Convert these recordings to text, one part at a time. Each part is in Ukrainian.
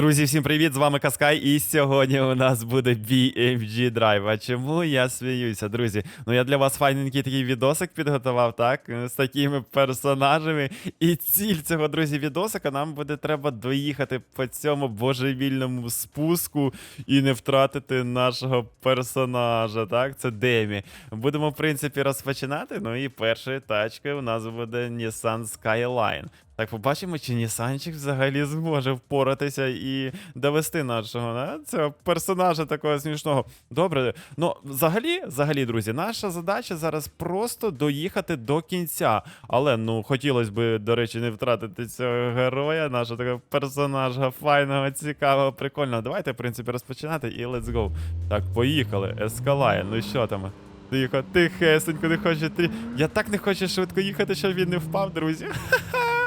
Друзі, всім привіт! З вами Каскай, і сьогодні у нас буде BMG Drive. А чому я сміюся, друзі? Ну я для вас файненький такий відосик підготував, так? З такими персонажами. І ціль цього, друзі, відосика нам буде треба доїхати по цьому божевільному спуску і не втратити нашого персонажа, так? Це Демі. Будемо, в принципі, розпочинати. Ну і першою тачкою у нас буде Nissan Skyline. Так, побачимо, чи Нісанчик взагалі зможе впоратися і довести нашого да? цього персонажа такого смішного. Добре, ну взагалі, взагалі, друзі, наша задача зараз просто доїхати до кінця. Але ну хотілося б, до речі, не втратити цього героя, нашого такого персонажа файного, цікавого, прикольного. Давайте, в принципі, розпочинати і let's go. Так, поїхали. Ескалає. Ну що там? Тихо, тихесенько, не хоче. Я так не хочу швидко їхати, щоб він не впав, друзі.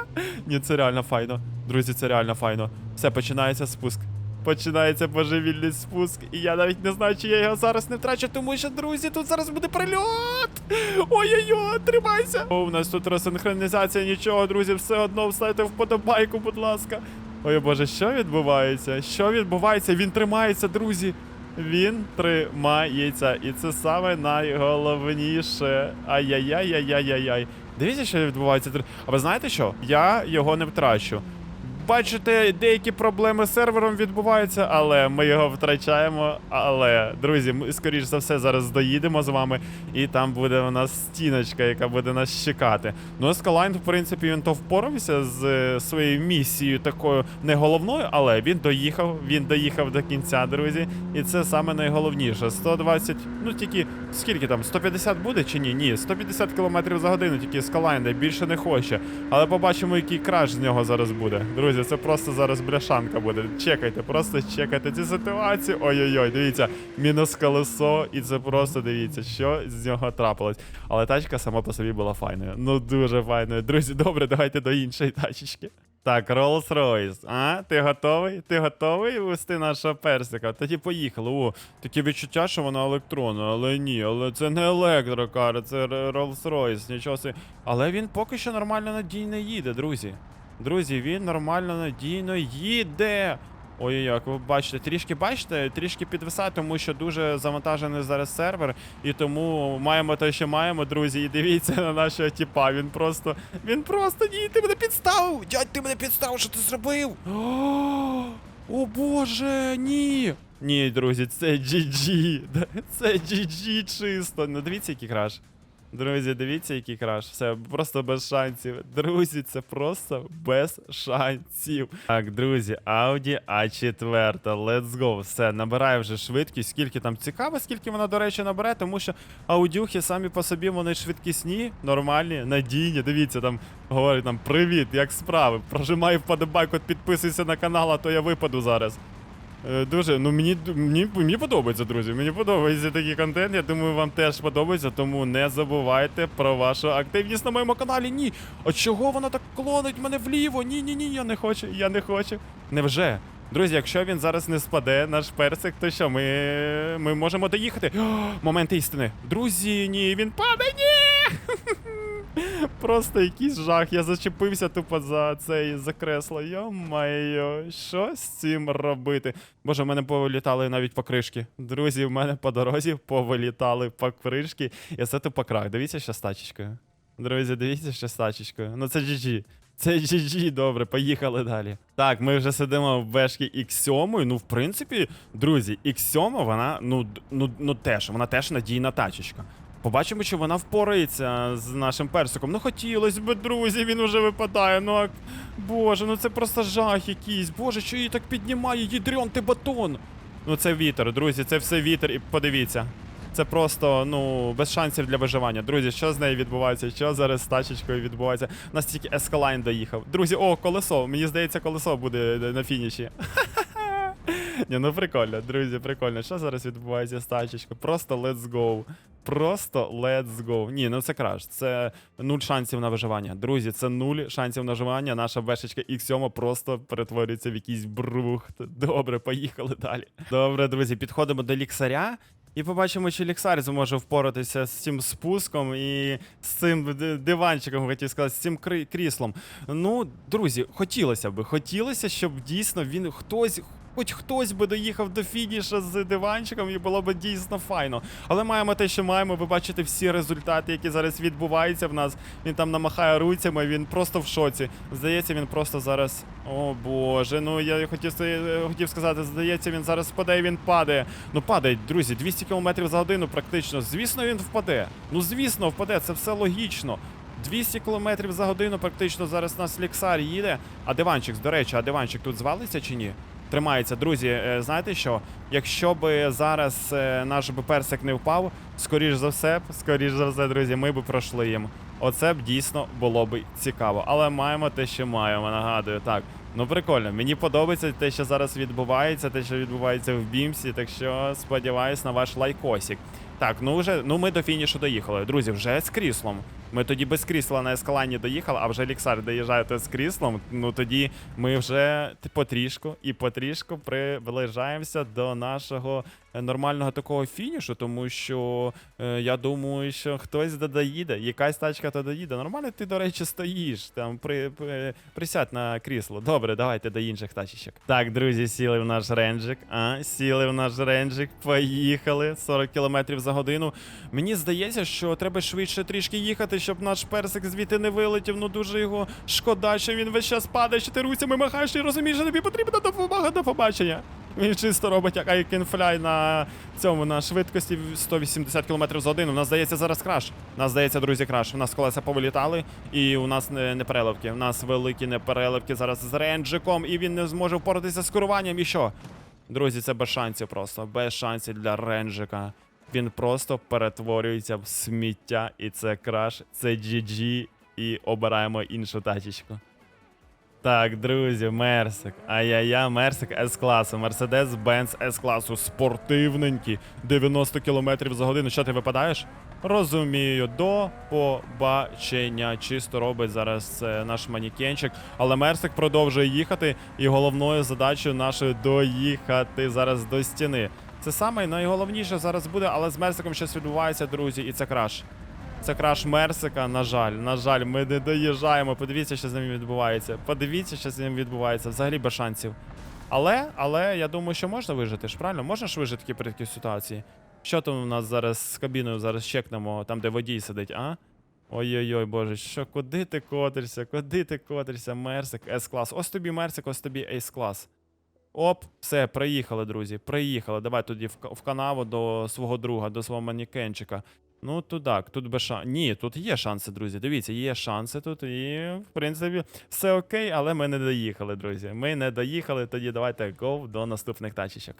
Ні, це реально файно. Друзі, це реально файно. Все, починається спуск. Починається божевільний спуск. І я навіть не знаю, чи я його зараз не втрачу, тому що, друзі, тут зараз буде прильот. Ой-ой-ой, тримайся. О, у нас тут розсинхронізація, нічого, друзі, все одно вставте вподобайку, будь ласка. Ой, боже, що відбувається? Що відбувається? Він тримається, друзі. Він тримається. І це саме найголовніше. Ай-яй-яй-яй-яй-яй. Дивіться, що відбувається. А ви знаєте що? Я його не втрачу. Бачите, деякі проблеми з сервером відбуваються, але ми його втрачаємо. Але, друзі, ми скоріш за все зараз доїдемо з вами, і там буде у нас стіночка, яка буде нас чекати. Ну, Ескалайн, в принципі, він то впорався з е, своєю місією такою не головною, але він доїхав, він доїхав до кінця, друзі. І це саме найголовніше. 120, ну тільки скільки там, 150 буде чи ні? Ні, 150 км за годину, тільки Ескалайн, більше не хоче. Але побачимо, який краш з нього зараз буде. Друзі, це просто зараз бляшанка буде. Чекайте, просто чекайте ці ситуації. Ой-ой-ой, дивіться, мінус колесо, і це просто дивіться, що з нього трапилось. Але тачка сама по собі була файною. Ну дуже файною. Друзі, добре, давайте до іншої тачечки. Так, Rolls-Royce, а? Ти готовий? Ти готовий вести нашого персика? Тоді поїхали. О, таке відчуття, що вона електронна, але ні, але це не електрокар, це Р- Rolls-Royce, нічого. Але він поки що нормально надійно їде, друзі. Друзі, він нормально надійно їде. Ой, як ви бачите, трішки бачите, трішки підвисає, тому що дуже завантажений зараз сервер, і тому маємо те, що маємо, друзі. І дивіться на нашого тіпа. Він просто. Він просто ні, ти мене підставив! Дядь, ти мене підставив, що ти зробив? О, боже, ні! Ні, друзі, це GG. Це GG чисто. Ну дивіться, який краш. Друзі, дивіться, який краш. Все, просто без шансів. Друзі, це просто без шансів. Так, друзі, Audi A4. Let's go. Все, набирає вже швидкість. Скільки там цікаво, скільки вона, до речі, набере, тому що аудюхи самі по собі вони швидкісні, нормальні, надійні. Дивіться, там говорить там привіт, як справи. Прожимай вподобайку, підписуйся на канал, а то я випаду зараз. Е, Дуже, ну мені, мені, мені подобається, друзі. Мені подобається такий контент. Я думаю, вам теж подобається, тому не забувайте про вашу активність на моєму каналі. Ні. А чого вона так клонить мене вліво? Ні, ні, ні, я не хочу, я не хочу. Невже? Друзі, якщо він зараз не спаде, наш персик, то що, ми, ми можемо доїхати. О, момент істини. Друзі, ні, він падає, ні! Просто якийсь жах. Я зачепився тупо за цей за кресло. Йо-майо, що з цим робити? Боже, в мене повилітали навіть покришки. Друзі, в мене по дорозі повилітали покришки. І це тупо крах. Дивіться, що з тачечкою. Друзі, дивіться, що з тачечкою. Ну це GG. Це GG, добре, поїхали далі. Так, ми вже сидимо в бешки X7. Ну, в принципі, друзі, X7, вона, ну, ну, ну теж, вона теж надійна тачечка. Побачимо, чи вона впорається з нашим персиком. Ну хотілося б, друзі, він уже випадає. Ну а боже, ну це просто жах якийсь. Боже, що її так піднімає, їдрьон ти батон. Ну це вітер, друзі, це все вітер, і подивіться. Це просто, ну, без шансів для виживання. Друзі, що з нею відбувається? Що зараз з тачечкою відбувається? У нас тільки ескалайн доїхав. Друзі, о, колесо. Мені здається, колесо буде на фініші. Ні, ну прикольно, друзі, прикольно. Що зараз відбувається з тачечкою? Просто let's go. Просто let's go. Ні, ну це краш. Це нуль шансів на виживання. Друзі, це нуль шансів на виживання. Наша бешечка X7 просто перетворюється в якийсь брухт. Добре, поїхали далі. Добре, друзі, підходимо до ліксаря. І побачимо, чи Ліксар зможе впоратися з цим спуском і з цим диванчиком, хотів сказати, з цим кріслом. Ну, друзі, хотілося б, хотілося, щоб дійсно він хтось. Хоч хтось би доїхав до фініша з диванчиком, і було б дійсно файно. Але маємо те, що маємо. Ви бачите всі результати, які зараз відбуваються в нас. Він там намахає руцями, він просто в шоці. Здається, він просто зараз. О боже, ну я хотів, хотів сказати, здається, він зараз впаде і він падає. Ну падає, друзі, 200 км за годину практично. Звісно, він впаде. Ну звісно, впаде, це все логічно. 200 км за годину практично зараз нас ліксар їде. А диванчик, до речі, а диванчик тут звалиться чи ні? Тримається, друзі. е, Знаєте що? Якщо би зараз е, наш би персик не впав, скоріш за все, скоріш за все, друзі, ми би пройшли їм. Оце б дійсно було б цікаво. Але маємо те, що маємо. Нагадую, так. Ну прикольно. Мені подобається те, що зараз відбувається, те, що відбувається в бімсі. Так що сподіваюсь на ваш лайкосик. Так, ну вже ну ми до фінішу доїхали. Друзі, вже з кріслом. Ми тоді без крісла на ескалані доїхали, а вже ліксар доїжджає з кріслом. Ну тоді ми вже потрішку і потрішку приближаємося до нашого нормального такого фінішу, тому що е, я думаю, що хтось доїде, якась тачка то доїде. Нормально ти, до речі, стоїш. Там при, при- присядь на крісло. Добре, давайте до інших тачечок. Так, друзі, сіли в наш ренджик. А, сіли в наш ренджик, поїхали 40 км за годину. Мені здається, що треба швидше трішки їхати, щоб наш персик звідти не вилетів. Ну дуже його шкода, що він весь час падає, що ти руцями махаєш і розумієш, що тобі потрібна допомога до побачення. Він чисто робить як айкенфляй на цьому на швидкості 180 км за годину. У нас здається зараз краш. Нас здається, друзі, краш. У нас колеса повилітали, і у нас не, не переливки. У нас великі не переливки зараз з ренджиком, і він не зможе впоратися з керуванням. І що? Друзі, це без шансів просто. Без шансів для ренджика. Він просто перетворюється в сміття, і це краш, це GG, і обираємо іншу тачечку. Так, друзі, Мерсик. Ай-яй-я, Мерсик С-класу. Мерседес-Бенц С-класу. Спортивненький. 90 км за годину. Що ти випадаєш? Розумію, до побачення. Чисто робить зараз це наш манікенчик. Але Мерсик продовжує їхати, і головною задачею нашою доїхати зараз до стіни. Це саме найголовніше зараз буде, але з Мерсиком щось відбувається, друзі, і це краш. Це краш Мерсика, на жаль. На жаль, ми не доїжджаємо. Подивіться, що з ним відбувається. Подивіться, що з ним відбувається. Взагалі без шансів. Але, але я думаю, що можна вижити ж, правильно? Можна ж вижити при такій ситуації? Що там у нас зараз з кабіною зараз чекнемо, там, де водій сидить, а? Ой-ой-ой, боже, що куди ти котишся? Куди ти котишся? Мерсик, С-клас. Ось тобі Мерсик, ось тобі Ейс-клас. Оп, все, приїхали, друзі. Приїхали. Давай тоді в, канаву до свого друга, до свого манікенчика. Ну, тут так, тут без шансів. Ні, тут є шанси, друзі. Дивіться, є шанси тут, і в принципі все окей, але ми не доїхали, друзі. Ми не доїхали, тоді давайте go до наступних тачечок.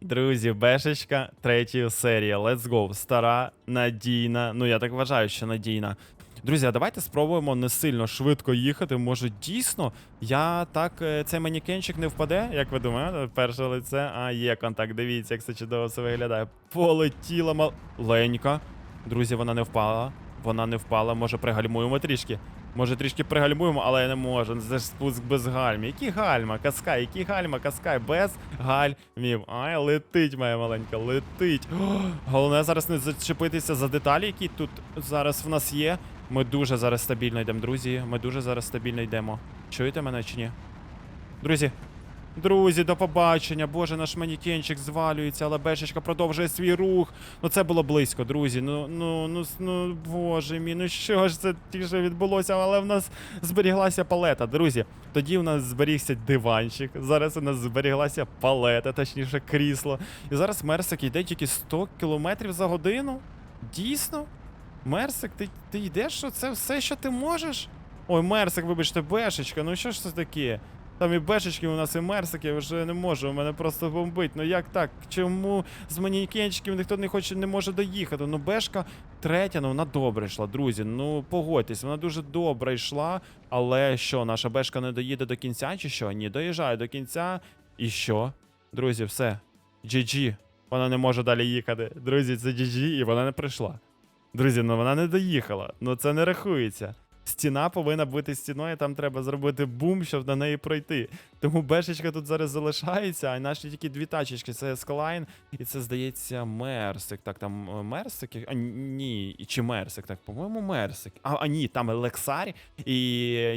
Друзі, бешечка третьої серії. Let's go. Стара, надійна. Ну, я так вважаю, що надійна. Друзі, а давайте спробуємо не сильно швидко їхати. Може, дійсно, я так, е, цей манікенчик не впаде, як ви думаєте? Перше лице, а є контакт. Дивіться, як це чудово все виглядає. Полетіла маленька. Друзі, вона не впала. Вона не впала. Може, пригальмуємо трішки. Може, трішки пригальмуємо, але я не можу. Це ж спуск без гальм. Які гальма, каскай, які гальма, каскай, без гальмів. Ай, летить, моя маленька, летить. О, головне зараз не зачепитися за деталі, які тут зараз в нас є. Ми дуже зараз стабільно йдемо, друзі. Ми дуже зараз стабільно йдемо. Чуєте мене чи ні? Друзі. Друзі, до побачення. Боже, наш манікенчик звалюється, але бешечка продовжує свій рух. Ну це було близько, друзі. Ну, ну, ну, ну, боже мій, ну що ж це тільки відбулося, але в нас зберіглася палета. Друзі, тоді у нас зберігся диванчик. Зараз у нас зберіглася палета, точніше, крісло. І зараз Мерсик йде тільки 100 км за годину. Дійсно? Мерсик, ти, ти йдеш, що це все, що ти можеш? Ой, Мерсик, вибачте, бешечка, ну що ж це таке? Там і бешечки у нас, і мерсики, я вже не можу, мене просто бомбить. Ну як так? Чому з манікенчиків ніхто не хоче, не може доїхати? Ну, бешка третя, ну вона добре йшла, друзі. Ну погодьтесь, вона дуже добре йшла. Але що, наша бешка не доїде до кінця, чи що? Ні, доїжджає до кінця. І що? Друзі, все. GG. Вона не може далі їхати. Друзі, це GG, і вона не прийшла. Друзі, ну вона не доїхала. Ну це не рахується. Стіна повинна бути стіною, там треба зробити бум, щоб на неї пройти. Тому бешечка тут зараз залишається, а наші тільки дві тачечки. Це Скалайн, і це, здається, Мерсик. Так, там е, Мерсик. А ні, чи Мерсик, так, по-моєму, Мерсик. А, а ні, там Лексар і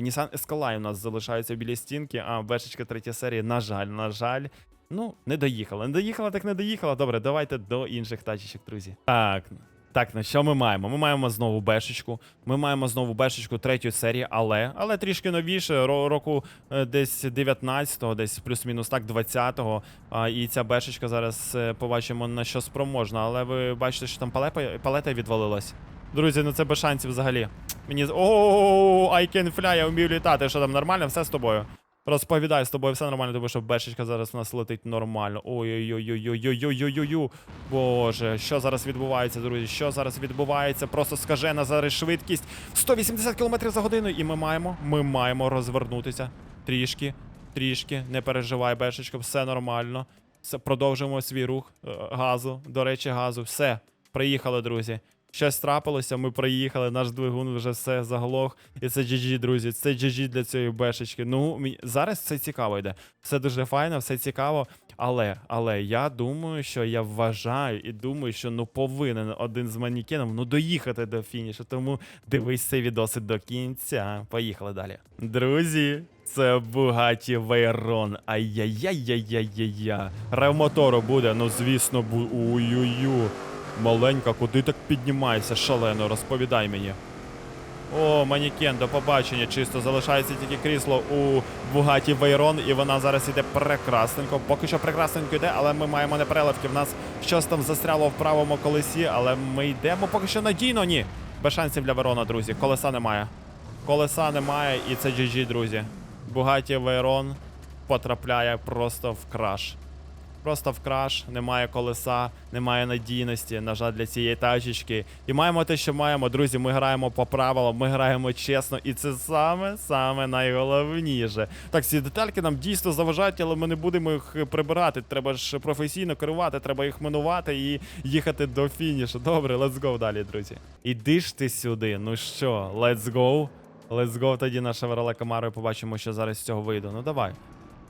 Nissan Escaline у нас залишаються біля стінки, а бешечка третя серія, на жаль, на жаль. Ну, не доїхала. Не доїхала, так не доїхала. Добре, давайте до інших тачечок, друзі. Так. Так, на що ми маємо? Ми маємо знову бешечку. Ми маємо знову бешечку третьої серії, але але трішки новіше, року е, десь 19-го, десь плюс-мінус так, 20-го. А, і ця бешечка зараз е, побачимо на що спроможна. Але ви бачите, що там палепа, палета відвалилась. Друзі, ну це без шансів взагалі. Мені з. О, I can fly, я вмію літати. Що там нормально? Все з тобою. Розповідаю, з тобою все нормально, тому що бешечка зараз у нас летить нормально. Ой-ой-ой-ой-ой-ой-ой-ой-ой. Боже, що зараз відбувається, друзі? Що зараз відбувається? Просто скажена зараз швидкість 180 км за годину. І ми маємо, ми маємо розвернутися. Трішки, трішки. Не переживай, бешечко, все нормально. Все, продовжуємо свій рух газу. До речі, газу. Все, приїхали, друзі. Щось трапилося, ми приїхали, наш двигун вже все заглох. І це GG, друзі. Це GG для цієї бешечки. Ну, зараз це цікаво йде. Все дуже файно, все цікаво. Але, але я думаю, що я вважаю і думаю, що ну повинен один з манікенів ну доїхати до фінішу. Тому дивись цей відосик до кінця. Поїхали далі. Друзі, це Bugatti Veyron. Ай-яй-яй-яй-яй-яй. Ревмотору буде, ну звісно, бу. Ой-ой-ой. Маленька, куди так піднімається шалено? Розповідай мені. О, манікен, до побачення. Чисто залишається тільки крісло у Бугаті Вейрон, і вона зараз іде прекрасненько. Поки що прекрасненько йде, але ми маємо непереливки. В нас щось там застряло в правому колесі, але ми йдемо поки що надійно. Ні. Без шансів для Верона, друзі. Колеса немає. Колеса немає, і це GG, друзі. Бугаті Вейрон потрапляє просто в краш. Просто в краш, немає колеса, немає надійності, на жаль, для цієї тачечки. І маємо те, що маємо, друзі. Ми граємо по правилам, ми граємо чесно, і це саме саме найголовніше. Так, ці детальки нам дійсно заважають, але ми не будемо їх прибирати. Треба ж професійно керувати, треба їх минувати і їхати до фінішу. Добре, let's go далі, друзі. Іди ж ти сюди. Ну що, let's go. Let's go тоді на Chevrolet Camaro і побачимо, що зараз з цього вийде. Ну давай.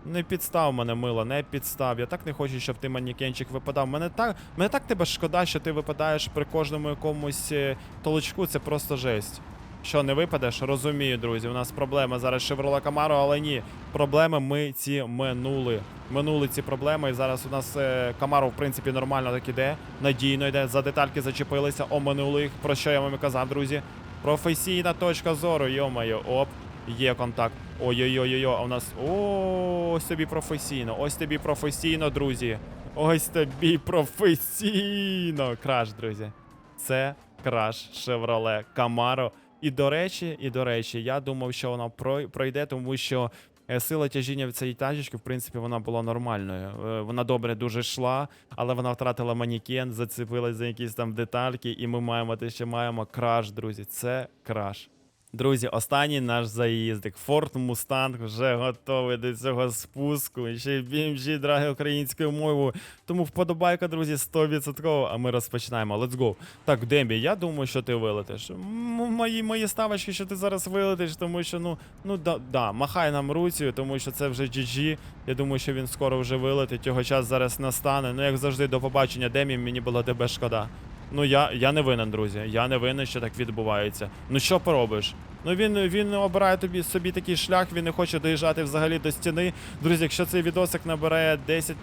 Не підстав мене, мило, не підстав. Я так не хочу, щоб ти манікенчик випадав. Мене так, мене так тебе шкода, що ти випадаєш при кожному якомусь е, толчку, це просто жесть. Що, не випадеш? Розумію, друзі. У нас проблема зараз Chevrolet Camaro, але ні. Проблеми ми ці минули. Минули ці проблеми, і зараз у нас е, Camaro, в принципі, нормально так іде. Надійно йде. За детальки зачепилися, оминули їх. Про що я вам і казав, друзі? Професійна точка зору, йомаю, оп. Є контакт. Ой-ой-ой, а у нас. О, ось тобі професійно. Ось тобі професійно, друзі. Ось тобі професійно. Краш, друзі. Це краш Chevrolet Camaro. І до речі, і до речі, я думав, що вона пройде, тому що е, сила тяжіння в цій тачечки, в принципі, вона була нормальною. Е, Вона добре дуже йшла, але вона втратила манікен, зацепилась за якісь там детальки, і ми маємо те, що маємо краш, друзі. Це краш. Друзі, останній наш заїздик. Ford Mustang вже готовий до цього спуску. Ще BMG, драги українською мовою. Тому вподобайка, друзі, 100%. А ми розпочинаємо. Let's go. Так, Дембі, я думаю, що ти вилетиш. Мої, мої ставочки, що ти зараз вилетиш, тому що, ну, ну да, да, махай нам руцію, тому що це вже GG. Я думаю, що він скоро вже вилетить. Його час зараз настане. Ну, як завжди, до побачення, Демі, мені було тебе шкода. Ну я, я не винен, друзі. Я не винен, що так відбувається. Ну що поробиш? Ну він, він обирає тобі собі такий шлях, він не хоче доїжджати взагалі до стіни. Друзі, якщо цей відосик набере 10-15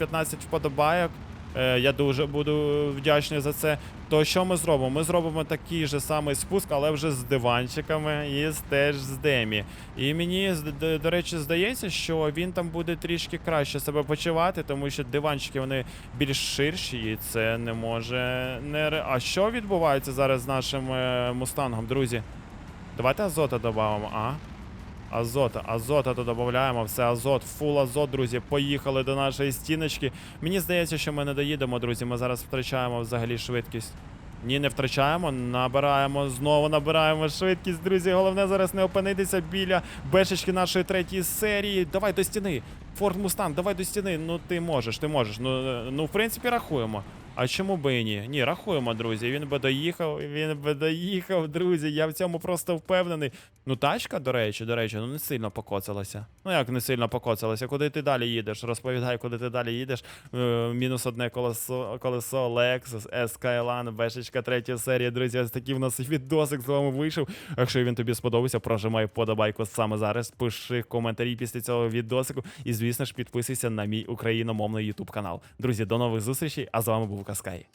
вподобайок, я дуже буду вдячний за це. То що ми зробимо? Ми зробимо такий же самий спуск, але вже з диванчиками і теж з демі. І мені до, речі здається, що він там буде трішки краще себе почувати, тому що диванчики вони більш ширші, і це не може не А що відбувається зараз з нашим е, мустангом, друзі? Давайте азота додамо, а? Азота, азота то додаємо, все азот, фул азот, друзі. Поїхали до нашої стіночки. Мені здається, що ми не доїдемо, друзі. Ми зараз втрачаємо взагалі швидкість. Ні, не втрачаємо, набираємо, знову набираємо швидкість, друзі. Головне зараз не опинитися біля бешечки нашої третьої серії. Давай до стіни. Форд Мустанг, давай до стіни. Ну ти можеш, ти можеш. Ну, е, ну в принципі, рахуємо. А чому би і ні? Ні, рахуємо, друзі. Він би доїхав, він би доїхав, друзі. Я в цьому просто впевнений. Ну, тачка, до речі, до речі, ну не сильно покоцалася. Ну як не сильно покоцалася? Куди ти далі їдеш? Розповідай, куди ти далі їдеш. Е, мінус одне колесо, колесо Lexus, Skyline, бешечка третя серія. Друзі, ось такий в нас відосик з вами вийшов. Якщо він тобі сподобався, прожимай вподобайку саме зараз. Пиши коментарі після цього відосику. І, звісно ж, підписуйся на мій україномовний YouTube канал. Друзі, до нових зустрічей, а з вами був 動かすかい